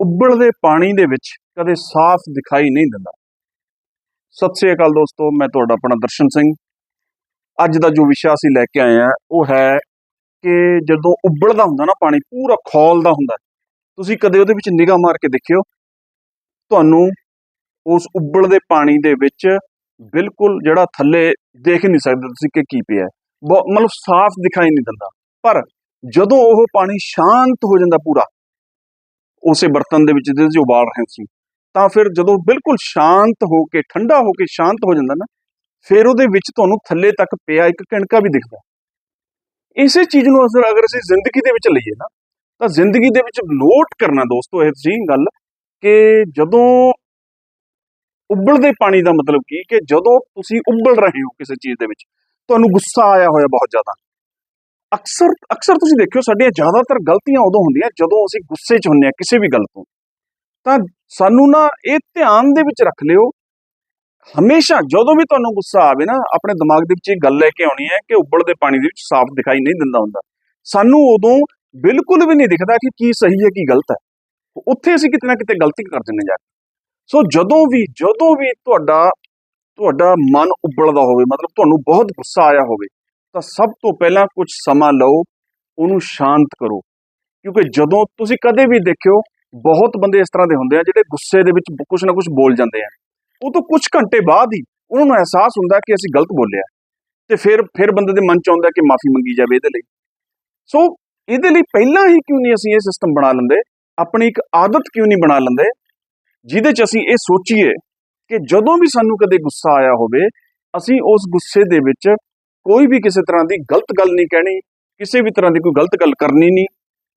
ਉੱਬਲਦੇ ਪਾਣੀ ਦੇ ਵਿੱਚ ਕਦੇ ਸਾਫ਼ ਦਿਖਾਈ ਨਹੀਂ ਦਿੰਦਾ। ਸਤਿ ਸ੍ਰੀ ਅਕਾਲ ਦੋਸਤੋ, ਮੈਂ ਤੁਹਾਡਾ ਆਪਣਾ ਦਰਸ਼ਨ ਸਿੰਘ। ਅੱਜ ਦਾ ਜੋ ਵਿਸ਼ਾ ਅਸੀਂ ਲੈ ਕੇ ਆਏ ਆ ਉਹ ਹੈ ਕਿ ਜਦੋਂ ਉੱਬਲਦਾ ਹੁੰਦਾ ਨਾ ਪਾਣੀ, ਪੂਰਾ ਖੌਲਦਾ ਹੁੰਦਾ, ਤੁਸੀਂ ਕਦੇ ਉਹਦੇ ਵਿੱਚ ਨਿਗਾਹ ਮਾਰ ਕੇ ਦੇਖਿਓ, ਤੁਹਾਨੂੰ ਉਸ ਉੱਬਲਦੇ ਪਾਣੀ ਦੇ ਵਿੱਚ ਬਿਲਕੁਲ ਜਿਹੜਾ ਥੱਲੇ ਦੇਖ ਨਹੀਂ ਸਕਦੇ ਤੁਸੀਂ ਕਿ ਕੀ ਪਿਆ ਹੈ। ਮਤਲਬ ਸਾਫ਼ ਦਿਖਾਈ ਨਹੀਂ ਦਿੰਦਾ। ਪਰ ਜਦੋਂ ਉਹ ਪਾਣੀ ਸ਼ਾਂਤ ਹੋ ਜਾਂਦਾ ਪੂਰਾ ਉਸੇ ਬਰਤਨ ਦੇ ਵਿੱਚ ਜਿਹਦੇ 'ਚ ਉਬਾਲ ਰਹੇ ਸੀ। ਤਾਂ ਫਿਰ ਜਦੋਂ ਬਿਲਕੁਲ ਸ਼ਾਂਤ ਹੋ ਕੇ, ਠੰਡਾ ਹੋ ਕੇ ਸ਼ਾਂਤ ਹੋ ਜਾਂਦਾ ਨਾ, ਫਿਰ ਉਹਦੇ ਵਿੱਚ ਤੁਹਾਨੂੰ ਥੱਲੇ ਤੱਕ ਪਿਆ ਇੱਕ ਕਣਕਾ ਵੀ ਦਿਖਦਾ। ਇਸੇ ਚੀਜ਼ ਨੂੰ ਅਸਰ ਅਗਰ ਅਸੀਂ ਜ਼ਿੰਦਗੀ ਦੇ ਵਿੱਚ ਲਈਏ ਨਾ, ਤਾਂ ਜ਼ਿੰਦਗੀ ਦੇ ਵਿੱਚ ਨੋਟ ਕਰਨਾ ਦੋਸਤੋ, ਇਹ ਜੀ ਗੱਲ ਕਿ ਜਦੋਂ ਉਬਲਦੇ ਪਾਣੀ ਦਾ ਮਤਲਬ ਕੀ ਕਿ ਜਦੋਂ ਤੁਸੀਂ ਉਬਲ ਰਹੇ ਹੋ ਕਿਸੇ ਚੀਜ਼ ਦੇ ਵਿੱਚ, ਤੁਹਾਨੂੰ ਗੁੱਸਾ ਆਇਆ ਹੋਇਆ ਬਹੁਤ ਜ਼ਿਆਦਾ। ਅਕਸਰ ਅਕਸਰ ਤੁਸੀਂ ਦੇਖਿਓ ਸਾਡੀਆਂ ਜ਼ਿਆਦਾਤਰ ਗਲਤੀਆਂ ਉਦੋਂ ਹੁੰਦੀਆਂ ਜਦੋਂ ਅਸੀਂ ਗੁੱਸੇ 'ਚ ਹੁੰਨੇ ਆ ਕਿਸੇ ਵੀ ਗੱਲ ਤੋਂ। ਤਾਂ ਸਾਨੂੰ ਨਾ ਇਹ ਧਿਆਨ ਦੇ ਵਿੱਚ ਰੱਖ ਲਿਓ, ਹਮੇਸ਼ਾ ਜਦੋਂ ਵੀ ਤੁਹਾਨੂੰ ਗੁੱਸਾ ਆਵੇ ਨਾ, ਆਪਣੇ ਦਿਮਾਗ ਦੇ ਵਿੱਚ ਇਹ ਗੱਲ ਲੈ ਕੇ ਆਉਣੀ ਹੈ ਕਿ ਉਬਲਦੇ ਪਾਣੀ ਦੇ ਵਿੱਚ ਸਾਫ਼ ਦਿਖਾਈ ਨਹੀਂ ਦਿੰਦਾ ਹੁੰਦਾ। ਸਾਨੂੰ ਉਦੋਂ ਬਿਲਕੁਲ ਵੀ ਨਹੀਂ ਦਿਖਦਾ ਕਿ ਕੀ ਸਹੀ ਹੈ, ਕੀ ਗਲਤ ਹੈ। ਉੱਥੇ ਅਸੀਂ ਕਿਤੇ ਨਾ ਕਿਤੇ ਗਲਤੀ ਕਰ ਦਿੰਦੇ ਜਾ ਕੇ। ਸੋ ਜਦੋਂ ਵੀ ਜਦੋਂ ਵੀ ਤੁਹਾਡਾ ਤੁਹਾਡਾ ਮਨ ਉਬਲਦਾ ਹੋਵੇ, ਮਤਲਬ ਤੁਹਾਨੂੰ ਬਹੁਤ ਗੁੱਸਾ ਆਇਆ ਹੋਵੇ ਤਾਂ ਸਭ ਤੋਂ ਪਹਿਲਾਂ ਕੁਝ ਸਮਾਂ ਲਓ, ਉਹਨੂੰ ਸ਼ਾਂਤ ਕਰੋ। ਕਿਉਂਕਿ ਜਦੋਂ ਤੁਸੀਂ ਕਦੇ ਵੀ ਦੇਖਿਓ, ਬਹੁਤ ਬੰਦੇ ਇਸ ਤਰ੍ਹਾਂ ਦੇ ਹੁੰਦੇ ਆ ਜਿਹੜੇ ਗੁੱਸੇ ਦੇ ਵਿੱਚ ਕੁਝ ਨਾ ਕੁਝ ਬੋਲ ਜਾਂਦੇ ਆ। ਉਹ ਤੋਂ ਕੁਝ ਘੰਟੇ ਬਾਅਦ ਹੀ ਉਹਨਾਂ ਨੂੰ ਅਹਿਸਾਸ ਹੁੰਦਾ ਕਿ ਅਸੀਂ ਗਲਤ ਬੋਲਿਆ। ਤੇ ਫਿਰ ਫਿਰ ਬੰਦੇ ਦੇ ਮਨ ਚ ਆਉਂਦਾ ਕਿ ਮਾਫੀ ਮੰਗੀ ਜਾਵੇ ਇਹਦੇ ਲਈ। ਸੋ ਇਹਦੇ ਲਈ ਪਹਿਲਾਂ ਹੀ ਕਿਉਂ ਨਹੀਂ ਅਸੀਂ ਇਹ ਸਿਸਟਮ ਬਣਾ ਲੈਂਦੇ? ਆਪਣੀ ਇੱਕ ਆਦਤ ਕਿਉਂ ਨਹੀਂ ਬਣਾ ਲੈਂਦੇ? ਜਿਹਦੇ ਚ ਅਸੀਂ ਇਹ ਸੋਚੀਏ ਕਿ ਜਦੋਂ ਵੀ ਸਾਨੂੰ ਕਦੇ ਗੁੱਸਾ ਆਇਆ ਹੋਵੇ, ਅਸੀਂ ਉਸ ਗੁੱਸੇ ਦੇ ਵਿੱਚ ਕੋਈ ਵੀ ਕਿਸੇ ਤਰ੍ਹਾਂ ਦੀ ਗਲਤ ਗੱਲ ਨਹੀਂ ਕਹਿਣੀ, ਕਿਸੇ ਵੀ ਤਰ੍ਹਾਂ ਦੀ ਕੋਈ ਗਲਤ ਗੱਲ ਕਰਨੀ ਨਹੀਂ,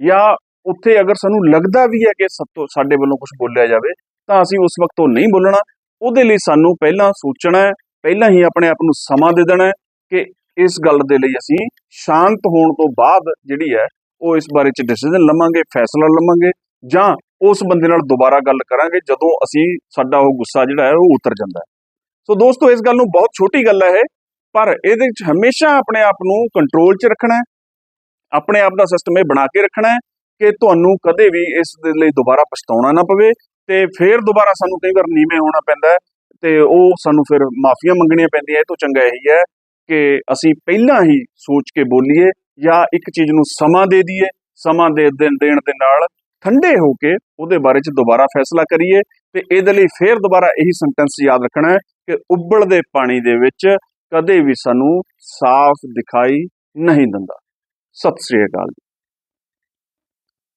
ਜਾਂ ਉੱਥੇ ਅਗਰ ਸਾਨੂੰ ਲੱਗਦਾ ਵੀ ਹੈ ਕਿ ਸਤੋਂ ਸਾਡੇ ਵੱਲੋਂ ਕੁਝ ਬੋਲਿਆ ਜਾਵੇ, ਤਾਂ ਅਸੀਂ ਉਸ ਵਕਤ ਉਹ ਨਹੀਂ ਬੋਲਣਾ। ਉਹਦੇ ਲਈ ਸਾਨੂੰ ਪਹਿਲਾਂ ਸੋਚਣਾ ਹੈ, ਪਹਿਲਾਂ ਹੀ ਆਪਣੇ ਆਪ ਨੂੰ ਸਮਾਂ ਦੇ ਦੇਣਾ ਹੈ ਕਿ ਇਸ ਗੱਲ ਦੇ ਲਈ ਅਸੀਂ ਸ਼ਾਂਤ ਹੋਣ ਤੋਂ ਬਾਅਦ ਜਿਹੜੀ ਹੈ, ਉਹ ਇਸ ਬਾਰੇ ਚ ਡਿਸੀਜਨ ਲਵਾਂਗੇ, ਫੈਸਲਾ ਲਵਾਂਗੇ, ਜਾਂ ਉਸ ਬੰਦੇ ਨਾਲ ਦੁਬਾਰਾ ਗੱਲ ਕਰਾਂਗੇ, ਜਦੋਂ ਅਸੀਂ ਸਾਡਾ ਉਹ ਗੁੱਸਾ ਜਿਹੜਾ ਹੈ, ਉਹ ਉਤਰ ਜਾਂਦਾ ਹੈ। ਸੋ ਦੋਸਤੋ, ਇਸ ਗੱਲ ਨੂੰ ਬਹੁਤ ਛੋਟੀ ਗੱਲ ਹੈ ਇਹ ਪਰ ਇਹਦੇ ਵਿੱਚ ਹਮੇਸ਼ਾ ਆਪਣੇ ਆਪ ਨੂੰ ਕੰਟਰੋਲ 'ਚ ਰੱਖਣਾ ਹੈ। ਆਪਣੇ ਆਪ ਦਾ ਸਿਸਟਮ ਇਹ ਬਣਾ ਕੇ ਰੱਖਣਾ ਹੈ ਕਿ ਤੁਹਾਨੂੰ ਕਦੇ ਵੀ ਇਸ ਦੇ ਲਈ ਦੁਬਾਰਾ ਪਛਤਾਉਣਾ ਨਾ ਪਵੇ ਤੇ ਫਿਰ ਦੁਬਾਰਾ ਸਾਨੂੰ ਕਈ ਵਾਰ ਨੀਵੇਂ ਹੋਣਾ ਪੈਂਦਾ ਹੈ ਤੇ ਉਹ ਸਾਨੂੰ ਫਿਰ ਮਾਫੀਆਂ ਮੰਗਣੀਆਂ ਪੈਂਦੀਆਂ। ਇਹ ਤੋਂ ਚੰਗਾ ਇਹੀ ਹੈ ਕਿ ਅਸੀਂ ਪਹਿਲਾਂ ਹੀ ਸੋਚ ਕੇ ਬੋਲੀਏ ਜਾਂ ਇੱਕ ਚੀਜ਼ ਨੂੰ ਸਮਾਂ ਦੇ ਦਈਏ, ਸਮਾਂ ਦੇ ਦੇਣ ਦੇਣ ਦੇ ਨਾਲ ਠੰਡੇ ਹੋ ਕੇ ਉਹਦੇ ਬਾਰੇ ਚ ਦੁਬਾਰਾ ਫੈਸਲਾ ਕਰੀਏ ਤੇ ਇਹਦੇ ਲਈ ਫਿਰ ਦੁਬਾਰਾ ਇਹੀ ਸੈਂਟੈਂਸ ਯਾਦ ਰੱਖਣਾ ਹੈ ਕਿ ਉੱਬਲਦੇ ਪਾਣੀ ਦੇ ਵਿੱਚ ਕਦੇ ਵੀ ਸਾਨੂੰ ਸਾਫ਼ ਦਿਖਾਈ ਨਹੀਂ ਦਿੰਦਾ। ਸਤਿ ਸ੍ਰੀ ਅਕਾਲ